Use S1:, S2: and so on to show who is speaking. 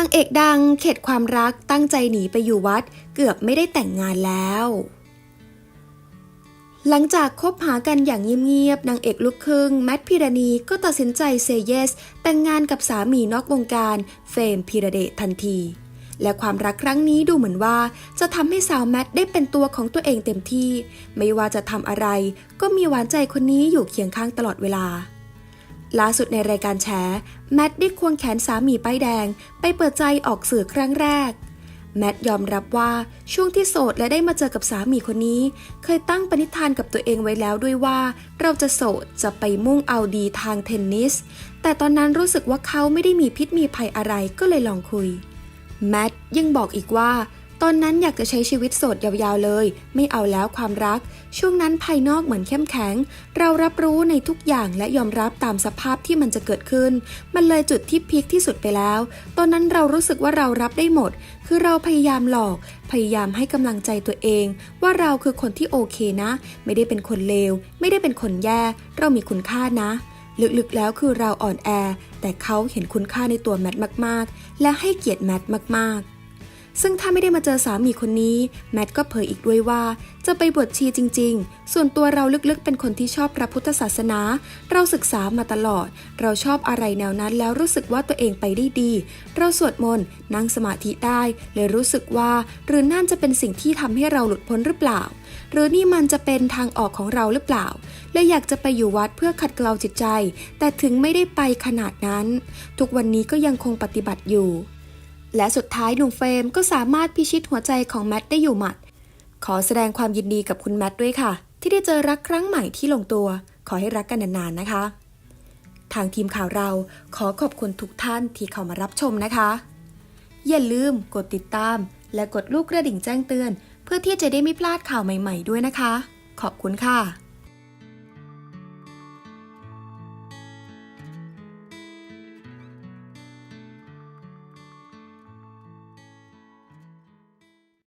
S1: างเอกดังเข็ดความรักตั้งใจหนีไปอยู่วัด เกือบไม่ได้แต่งงานแล้ว หลังจากคบหากันอย่างเงียบๆนางเอกลูกครึ่งแมทพิรณีก็ตัดสินใจเซเยส แต่งงานกับสามีนอกวงการ เฟรมพิระเดชทันที และความรักครั้งนี้ดูเหมือนว่า จะทำให้สาวแมทได้เป็นตัวของตัวเองเต็มที่ ไม่ว่าจะทำอะไร ก็มีหวานใจคนนี้อยู่เคียงข้างตลอดเวลา ล่าสุดในรายการแฉแมทได้ควงแขนสามีป้ายแดง ไปเปิดใจออกสื่อครั้งแรก แมทยอมรับว่าช่วงที่โสดและได้มาเจอกับสามีคนนี้ เคยตั้งปณิธานกับตัวเองไว้แล้วด้วยว่า เราจะโสดจะไปมุ่งเอาดีทางเทนนิส แต่ตอนนั้นรู้สึกว่าเขาไม่ได้มีพิษมีภัยอะไรก็เลยลองคุย แมทยังบอกอีกว่า ตอนนั้นอยากจะใช้ชีวิตโสดยาวๆเลย ไม่เอาแล้วความรัก ช่วงนั้นภายนอกเหมือนเข้มแข็ง เรารับรู้ในทุกอย่างและยอมรับตามสภาพที่มันจะเกิดขึ้น มันเลยจุดที่พีคที่สุดไปแล้ว ตอนนั้นเรารู้สึกว่าเรารับได้หมด คือเราพยายามหลอก พยายามให้กำลังใจตัวเอง ว่าเราคือคนที่โอเคนะ ไม่ได้เป็นคนเลว ไม่ได้เป็นคนแย่ เรามีคุณค่านะลึกๆ แล้วคือเราอ่อนแอ แต่เขาเห็นคุณค่าในตัวแมทมากๆ และให้เกียรติแมทมากๆ ซึ่งถ้าไม่ได้มาเจอสามีคนนี้ แมทก็เผยอีกด้วยว่า จะไปบวชชีจริง ๆ ส่วนตัวเราลึกๆ เป็นคนที่ชอบพระพุทธศาสนา เราศึกษามาตลอด เราชอบอะไรแนวนั้นแล้วรู้สึกว่าตัวเองไปได้ดี เราสวดมนต์นั่งสมาธิได้ เลยรู้สึกว่า หรือนั่นจะเป็นสิ่งที่ทำให้เราหลุดพ้นหรือเปล่า หรือนี่มันจะเป็นทางออกของเราหรือเปล่าเลยอยากจะไปอยู่วัดเพื่อขัดเกลาจิตใจ แต่ถึงไม่ได้ไปขนาดนั้น ทุกวันนี้ก็ยังคงปฏิบัติอยู่ และสุดท้ายหนุ่มเฟรมก็สามารถพิชิตหัวใจของแมทได้อยู่หมัด ขอแสดงความยินดีกับคุณแมทด้วยค่ะ ที่ได้เจอรักครั้งใหม่ที่ลงตัว ขอให้รักกันนานๆนะคะ ทางทีมข่าวเราขอขอบคุณทุกท่านที่เข้ามารับชมนะคะ อย่าลืมกดติดตาม และกดลูกกระดิ่งแจ้งเตือน เพื่อที่จะได้ไม่พลาดข่าวใหม่ ๆ ด้วยนะคะ ขอบคุณค่ะ